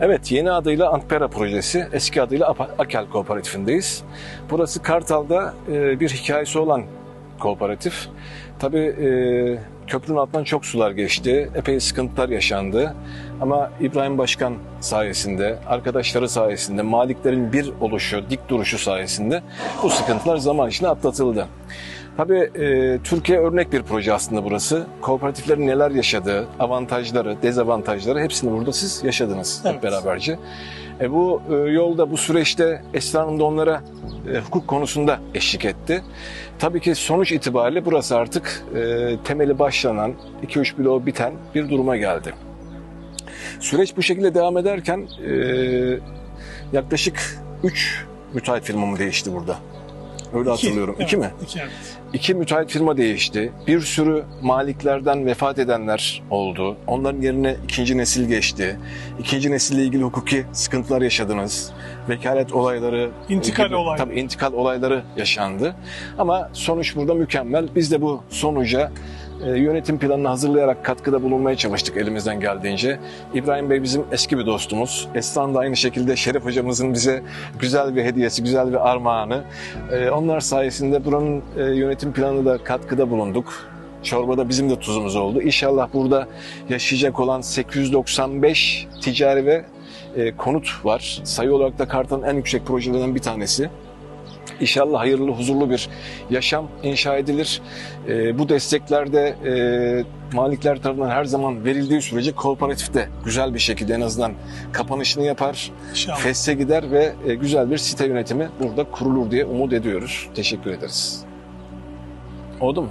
Evet, yeni adıyla Antpera projesi, eski adıyla Akel Kooperatifindeyiz. Burası Kartal'da e, bir hikayesi olan kooperatif. Tabii e, köprünün altından çok sular geçti, epey sıkıntılar yaşandı. Ama İbrahim Başkan sayesinde, arkadaşları sayesinde, maliklerin bir oluşu, dik duruşu sayesinde bu sıkıntılar zaman içinde atlatıldı. Tabii e, Türkiye örnek bir proje aslında burası. Kooperatiflerin neler yaşadığı, avantajları, dezavantajları hepsini burada siz yaşadınız Evet. hep beraberce. E, bu e, yolda, bu süreçte Esra Hanım da onlara e, hukuk konusunda eşlik etti. Tabii ki sonuç itibariyle burası artık e, temeli başlanan, 2-3 bloğu biten bir duruma geldi. Süreç bu şekilde devam ederken e, yaklaşık 3 müteahhit firmamı değişti burada. Öyle hatırlıyorum. evet, İki mi? İki evet. İki müteahhit firma değişti. Bir sürü maliklerden vefat edenler oldu. Onların yerine ikinci nesil geçti. İkinci nesille ilgili hukuki sıkıntılar yaşadınız. Vekalet olayları, İntikal gibi- olayları. Tabii intikal olayları yaşandı. Ama sonuç burada mükemmel. Biz de bu sonuca yönetim planını hazırlayarak katkıda bulunmaya çalıştık elimizden geldiğince. İbrahim Bey bizim eski bir dostumuz. Estan da aynı şekilde Şeref hocamızın bize güzel bir hediyesi, güzel bir armağanı. Ee, onlar sayesinde buranın e, yönetim planı da katkıda bulunduk. Çorbada bizim de tuzumuz oldu. İnşallah burada yaşayacak olan 895 ticari ve e, konut var. Sayı olarak da Kartal'ın en yüksek projelerinden bir tanesi. İnşallah hayırlı, huzurlu bir yaşam inşa edilir. E, bu desteklerde e, malikler tarafından her zaman verildiği sürece kooperatif de güzel bir şekilde en azından kapanışını yapar. İnşallah. Feste gider ve e, güzel bir site yönetimi burada kurulur diye umut ediyoruz. Teşekkür ederiz. Oldu mu?